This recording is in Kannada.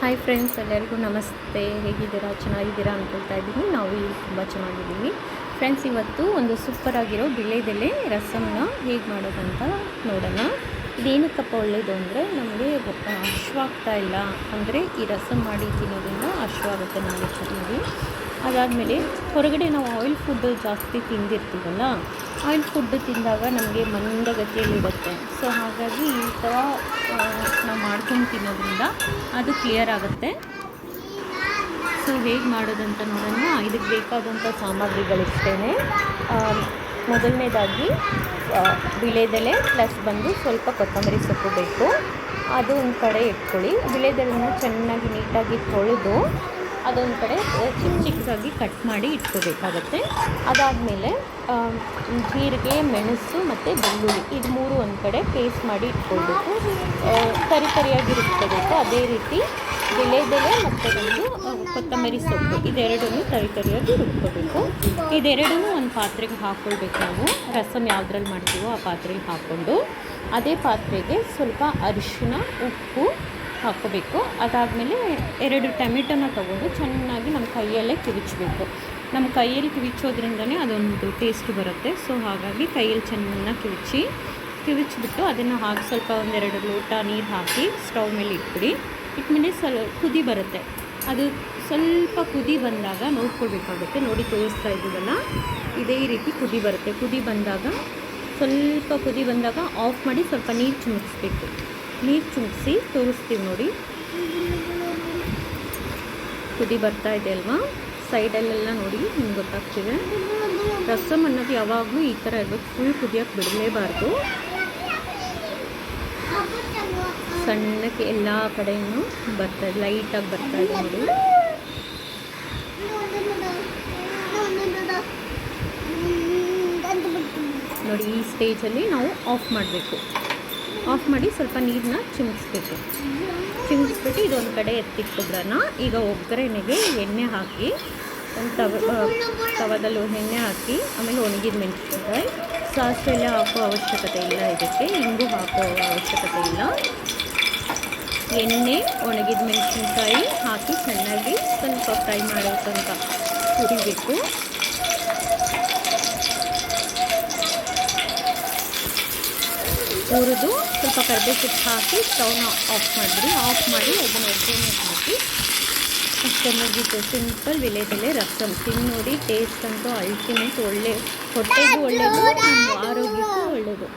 ಹಾಯ್ ಫ್ರೆಂಡ್ಸ್ ಎಲ್ಲರಿಗೂ ನಮಸ್ತೆ. ಹೇಗಿದ್ದೀರಾ? ಚೆನ್ನಾಗಿದ್ದೀರಾ ಅಂದ್ಕೊಳ್ತಾ ಇದ್ದೀನಿ. ನಾವು ಇಲ್ಲಿ ತುಂಬ ಚೆನ್ನಾಗಿದ್ದೀವಿ. ಫ್ರೆಂಡ್ಸ್ ಇವತ್ತು ಒಂದು ಸೂಪರ್ ಆಗಿರೋ ಬಿಳೆದೆಲೆ ರಸಮ್ನ ಹೇಗೆ ಮಾಡೋದಂತ ನೋಡೋಣ. ಇದೇನಕ್ಕಪ್ಪ ಒಳ್ಳೆಯದು ಅಂದರೆ ನಮಗೆ ಹಶ್ವಾಗ್ತಾ ಇಲ್ಲ. ಅಂದರೆ ಈ ರಸಮ್ ಮಾಡಿ ತಿನ್ನೋದ್ರಿಂದ ಹಶ್ವಾಗುತ್ತೆ ನಮಗೆ ಚೆನ್ನಾಗಿ ಅದಾದಮೇಲೆ ಹೊರಗಡೆ ನಾವು ಆಯಿಲ್ ಫುಡ್ಡು ಜಾಸ್ತಿ ತಿಂದಿರ್ತೀವಲ್ಲ ಆಯಿಲ್ ಫುಡ್ ತಿಂದಾಗ ನಮಗೆ ಮಂದಗತಿಯಲ್ಲಿರುತ್ತೆ ಸೊ ಹಾಗಾಗಿ ಈ ಥರ ತಿನ್ನೋದ್ರಿಂದ ಅದು ಕ್ಲಿಯರ್ ಆಗುತ್ತೆ. ಸೊ ಹೇಗೆ ಮಾಡೋದಂತ ನೋಡೋಣ. ಇದಕ್ಕೆ ಬೇಕಾದಂಥ ಸಾಮಗ್ರಿಗಳಿಷ್ಟೇ ಮೊದಲನೇದಾಗಿ ಬಿಳೆದೆಲೆ ಪ್ಲಸ್ ಬಂದು ಸ್ವಲ್ಪ ಕೊತ್ತಂಬರಿ ಸೊಪ್ಪು ಬೇಕು. ಅದು ಒಂದು ಕಡೆ ಇಟ್ಕೊಳ್ಳಿ. ವಿಳೆದೆಲೆನ ಚೆನ್ನಾಗಿ ನೀಟಾಗಿ ತೊಳೆದು ಅದೊಂದು ಕಡೆ ಚಿಕ್ಕ ಚಿಕ್ಕದಾಗಿ ಕಟ್ ಮಾಡಿ ಇಟ್ಕೋಬೇಕಾಗತ್ತೆ. ಅದಾದಮೇಲೆ ಜೀರಿಗೆ, ಮೆಣಸು ಮತ್ತು ಬೆಳ್ಳುಳ್ಳಿ ಇದು ಮೂರು ಒಂದು ಕಡೆ ಪೇಸ್ಟ್ ಮಾಡಿ ಇಟ್ಕೊಳ್ಬೇಕು. ತರಿ ತರಿಯಾಗಿ ರುಬ್ಕೋಬೇಕು ಅದೇ ರೀತಿ ಬೆಳೆದೆಲೆ ಮತ್ತು ಒಂದು ಕೊತ್ತಂಬರಿ ಸೊಪ್ಪು ಇದೆರಡನ್ನೂ ತರಿ ತರಿಯಾಗಿ ರುಬ್ಕೋಬೇಕು. ಇದೆರಡನ್ನೂ ಒಂದು ಪಾತ್ರೆಗೆ ಹಾಕ್ಕೊಳ್ಬೇಕು ನಾವು. ರಸಮ್ ಯಾವುದ್ರಲ್ಲಿ ಮಾಡ್ತೀವೋ ಆ ಪಾತ್ರೆಗೆ ಹಾಕ್ಕೊಂಡು. ಅದೇ ಪಾತ್ರೆಗೆ ಸ್ವಲ್ಪ ಅರಿಶಿನ ಉಪ್ಪು ಹಾಕ್ಕೋಬೇಕು. ಅದಾದಮೇಲೆ ಎರಡು ಟೊಮೆಟೊನ ತೊಗೊಂಡು ಚೆನ್ನಾಗಿ ನಮ್ಮ ಕೈಯಲ್ಲೇ ಕಿವಿಚಬೇಕು. ನಮ್ಮ ಕೈಯಲ್ಲಿ ಕಿವಿಚೋದ್ರಿಂದನೇ ಅದೊಂದು ಟೇಸ್ಟ್ ಬರುತ್ತೆ. ಸೊ ಹಾಗಾಗಿ ಕೈಯಲ್ಲಿ ಚೆನ್ನಾಗಿ ಕಿವಿಚಿ ಕಿವಿಚ್ಬಿಟ್ಟು ಅದನ್ನು ಹಾಕಿ ಸ್ವಲ್ಪ ಒಂದೆರಡು ಲೋಟ ನೀರು ಹಾಕಿ ಸ್ಟವ್ ಮೇಲೆ ಇಟ್ಬಿಡಿ. ಇಟ್ಮೇಲೆ ಸ್ವಲ್ಪ ಕುದಿ ಬರುತ್ತೆ. ಅದು ಸ್ವಲ್ಪ ಕುದಿ ಬಂದಾಗ ನೋಡ್ಕೊಳ್ಬೇಕಾಗುತ್ತೆ. ನೋಡಿ ತೋರಿಸ್ತಾ ಇದ್ದೀವಲ್ಲ ಇದೇ ರೀತಿ ಕುದಿ ಬರುತ್ತೆ. ಕುದಿ ಬಂದಾಗ, ಸ್ವಲ್ಪ ಕುದಿ ಬಂದಾಗ ಆಫ್ ಮಾಡಿ ಸ್ವಲ್ಪ ನೀರು ಚುಮುಕ್ಸ್ಬೇಕು ನೀರು ಚುಮ್ಸಿ ತೋರಿಸ್ತೀವಿ ನೋಡಿ. ಕುದಿ ಬರ್ತಾ ಇದೆ ಅಲ್ವಾ? ಸೈಡಲ್ಲೆಲ್ಲ ನೋಡಿ ನಿಮ್ಗೆ ಗೊತ್ತಾಗ್ತಿದೆ. ರಸಮ್ ಅನ್ನೋದು ಯಾವಾಗಲೂ ಈ ಥರ ಇರಬೇಕು. ಫುಲ್ ಕುದಿಯೋಕೆ ಬಿಡಲೇಬಾರ್ದು. ಸಣ್ಣಕ್ಕೆ ಎಲ್ಲ ಕಡೆಯೂ ಬರ್ತಾ ಇದೆ. ಲೈಟಾಗಿ ಬರ್ತಾ ಇದೆ ನೋಡಿ. ನೋಡಿ, ಈ ಸ್ಟೇಜಲ್ಲಿ ನಾವು ಆಫ್ ಮಾಡಬೇಕು. ಆಫ್ ಮಾಡಿ ಸ್ವಲ್ಪ ನೀರನ್ನ ಚಿಮುಕ್ಸ್ಬೇಕು. ಚಿಮಿಸ್ಬಿಟ್ಟು ಇದೊಂದು ಕಡೆ ಎತ್ತಿಟ್ಬಿಡ್ರಣ ಈಗ ಒಗ್ಗರಣೆಗೆ ಎಣ್ಣೆ ಹಾಕಿ, ಒಂದು ತವ ತವದಲ್ಲಿ ಎಣ್ಣೆ ಹಾಕಿ, ಆಮೇಲೆ ಒಣಗಿದ ಮೆಣಸಿನಕಾಯಿ. ಸಾಸಿವೆ ಎಲ್ಲ ಹಾಕೋ ಅವಶ್ಯಕತೆ ಇಲ್ಲ ಇದಕ್ಕೆ. ಇಂಗು ಹಾಕೋ ಅವಶ್ಯಕತೆ ಇಲ್ಲ. ಎಣ್ಣೆ, ಒಣಗಿದ ಮೆಣಸಿನಕಾಯಿ ಹಾಕಿ ಚೆನ್ನಾಗಿ ಸ್ವಲ್ಪ ಫ್ರೈ ಮಾಡೋ ತನಕ ಹುರಿಬೇಕು. ಹುರಿದು ಸ್ವಲ್ಪ ಕರ್ಬೇ ಸೊಪ್ಪು ಹಾಕಿ ಸ್ಟವ್ನ ಆಫ್ ಮಾಡಿಬಿಡಿ ಆಫ್ ಮಾಡಿ ಅದನ್ನು ಒಗ್ಗರಣೆ ಹಾಕಿ ಅಷ್ಟೇ ಮುಗೀತು. ಸಿಂಪಲ್ ವಿಲೇಜಲ್ಲೇ ರಸಮ್ ತಿಂದು ನೋಡಿ ಟೇಸ್ಟ್ ಅಂತೂ ಅಲ್ಟಿಮೇಟ್ ಒಳ್ಳೆ, ಹೊಟ್ಟೆಗೂ ಒಳ್ಳೆಯದು ನಮ್ಮ ಆರೋಗ್ಯಕ್ಕೂ ಒಳ್ಳೆಯದು